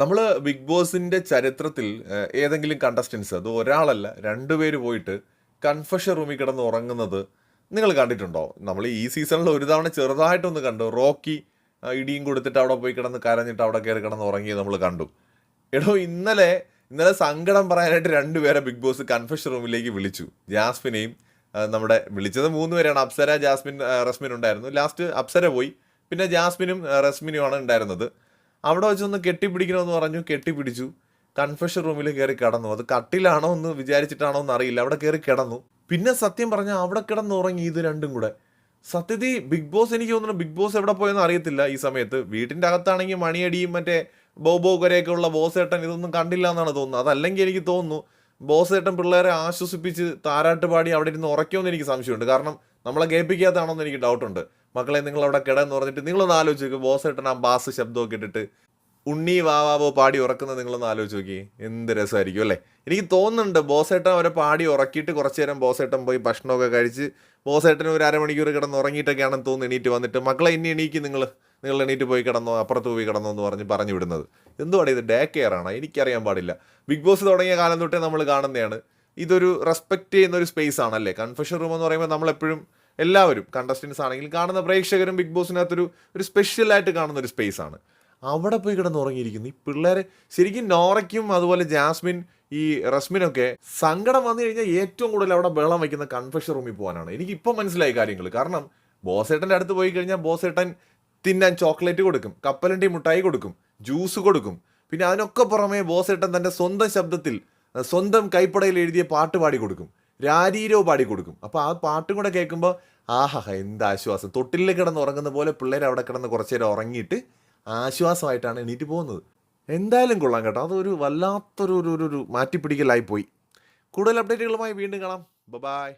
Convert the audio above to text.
നമ്മൾ ബിഗ് ബോസിന്റെ ചരിത്രത്തിൽ ഏതെങ്കിലും കണ്ടസ്റ്റൻസ് അത് ഒരാളല്ല രണ്ടുപേര് പോയിട്ട് കൺഫഷൻ റൂമിൽ കിടന്ന് ഉറങ്ങുന്നത് നിങ്ങൾ കണ്ടിട്ടുണ്ടോ? നമ്മൾ ഈ സീസണിൽ ഒരു തവണ ചെറുതായിട്ടൊന്ന് കണ്ടു. റോക്കി ഇടിയും കൊടുത്തിട്ട് അവിടെ പോയി കിടന്ന് കരഞ്ഞിട്ട് അവിടെ കയറി കിടന്ന് ഉറങ്ങിയത് നമ്മൾ കണ്ടു. എടോ ഇന്നലെ ഇന്നലെ സങ്കടം പറയാനായിട്ട് രണ്ടുപേരെ ബിഗ് ബോസ് കൺഫഷൻ റൂമിലേക്ക് വിളിച്ചു. ജാസ്മിനെയും നമ്മുടെ വിളിച്ചത് മൂന്ന് പേരാണ്. അപ്സര ജാസ്മിൻ റസ്മിൻ ഉണ്ടായിരുന്നു. ലാസ്റ്റ് അപ്സര പോയി. പിന്നെ ജാസ്മിനും റസ്മിനുമാണ് ഉണ്ടായിരുന്നത്. അവിടെ വെച്ചൊന്ന് കെട്ടിപ്പിടിക്കണമെന്ന് പറഞ്ഞു കെട്ടിപ്പിടിച്ചു. കൺഫഷൻ റൂമിൽ കയറി കിടന്നു. അത് കട്ടിലാണോ എന്ന് വിചാരിച്ചിട്ടാണോ എന്ന് അറിയില്ല അവിടെ കയറി കിടന്നു. പിന്നെ സത്യം പറഞ്ഞാൽ അവിടെ കിടന്ന് ഉറങ്ങി ഇത് രണ്ടും കൂടെ. സത്യത്തിൽ ബിഗ് ബോസ് എനിക്ക് തോന്നുന്നു ബിഗ് ബോസ് എവിടെ പോയെന്ന് അറിയത്തില്ല ഈ സമയത്ത്. വീട്ടിന്റെ അകത്താണെങ്കിൽ മണിയടിയും മറ്റേ ബോബോ കൊരയൊക്കെ ഉള്ള ബോസേട്ടൻ ഇതൊന്നും കണ്ടില്ല എന്നാണ് തോന്നുന്നത്. അതല്ലെങ്കിൽ എനിക്ക് തോന്നുന്നു ബോസേട്ടൻ പിള്ളേരെ ആശ്വസിപ്പിച്ച് താരാട്ട് പാടി അവിടെ ഇരുന്ന് ഉറക്കുമെന്ന് എനിക്ക് സംശയമുണ്ട്. കാരണം നമ്മളെ കേൾപ്പിക്കാത്തതാണോ എന്ന് എനിക്ക് ഡൗട്ടുണ്ട് മക്കളെ നിങ്ങൾ അവിടെ കിടന്ന് പറഞ്ഞിട്ട് നിങ്ങളൊന്ന് ആലോചിച്ച് നോക്ക്. ബോസേട്ടൻ ആ ബാസ് ശബ്ദമൊക്കെ ഇട്ടിട്ട് ഉണ്ണി വാവാവോ പാടി ഉറക്കുന്നത് നിങ്ങളൊന്ന് ആലോചിച്ച് നോക്കി. എന്ത് രസമായിരിക്കും അല്ലേ? എനിക്ക് തോന്നുന്നുണ്ട് ബോസേട്ടൻ അവരെ പാടി ഉറക്കിയിട്ട് കുറച്ച് നേരം ബോസേട്ടൻ പോയി ഭക്ഷണമൊക്കെ കഴിച്ച് ബോസേട്ടൻ ഒരു അരമണിക്കൂർ കിടന്ന് ഉറങ്ങിയിട്ടൊക്കെയാണെന്ന് തോന്നുന്നു എണീറ്റ് വന്നിട്ട്. മക്കളെ ഇനി എണീക്ക് നിങ്ങൾ നിങ്ങൾ എണീറ്റ് പോയി കിടന്നോ അപ്പുറത്ത് പോയി കിടന്നോ എന്ന് പറഞ്ഞ് പറഞ്ഞു വിടുന്നത്. എന്തുവാണ് ഇത്? ഡേ കെയർ ആണ്? എനിക്കറിയാൻ പാടില്ല. ബിഗ് ബോസ് തുടങ്ങിയ കാലം തൊട്ടേ നമ്മൾ കാണുന്നതാണ്. ഇതൊരു റെസ്പെക്റ്റ് ചെയ്യുന്ന ഒരു സ്പേസ് ആണല്ലേ? കൺഫഷൻ റൂം എന്ന് പറയുമ്പോൾ നമ്മളെപ്പോഴും എല്ലാവരും കണ്ടസ്റ്റൻസ് ആണെങ്കിലും കാണുന്ന പ്രേക്ഷകരും ബിഗ് ബോസിനകത്തൊരു ഒരു സ്പെഷ്യലായിട്ട് കാണുന്ന ഒരു സ്പേസ് ആണ്. അവിടെ പോയി കിടന്ന് ഉറങ്ങിയിരിക്കുന്നു. ഈ പിള്ളേരെ ശരിക്കും നോറയ്ക്കും അതുപോലെ ജാസ്മിൻ ഈ റസ്മിനൊക്കെ സങ്കടം വന്നു കഴിഞ്ഞാൽ ഏറ്റവും കൂടുതൽ അവിടെ വെള്ളം വയ്ക്കുന്ന കൺഫഷൻ റൂമിൽ പോകാനാണ്. എനിക്ക് ഇപ്പം മനസ്സിലായി കാര്യങ്ങൾ കാരണം ബോസേട്ടന്റെ അടുത്ത് പോയി കഴിഞ്ഞാൽ ബോസേട്ടൻ തിന്നാൻ ചോക്ലേറ്റ് കൊടുക്കും കപ്പലണ്ടി മുട്ടായി കൊടുക്കും ജ്യൂസ് കൊടുക്കും. പിന്നെ അതിനൊക്കെ പുറമേ ബോസേട്ടൻ തന്റെ സ്വന്തം ശബ്ദത്തിൽ സ്വന്തം കൈപ്പടയിൽ എഴുതിയ പാട്ട് പാടി കൊടുക്കും. രാരീരോ പാടി കൊടുക്കും. അപ്പോൾ ആ പാട്ടും കൂടെ കേൾക്കുമ്പോൾ ആഹാ എന്ത് ആശ്വാസം. തൊട്ടിലിൽ കിടന്ന് ഉറങ്ങുന്ന പോലെ പിള്ളേർ അവിടെ കിടന്ന് കുറച്ച് നേരം ഉറങ്ങിയിട്ട് ആശ്വാസമായിട്ടാണ് എണീറ്റ് പോകുന്നത്. എന്തായാലും കൊള്ളാം കേട്ടോ. അതൊരു വല്ലാത്തൊരു ഒരു ഒരു- മാറ്റിപ്പിടിക്കലായി പോയി. കൂടുതൽ അപ്ഡേറ്റുകളുമായി വീണ്ടും കാണാം. ബൈ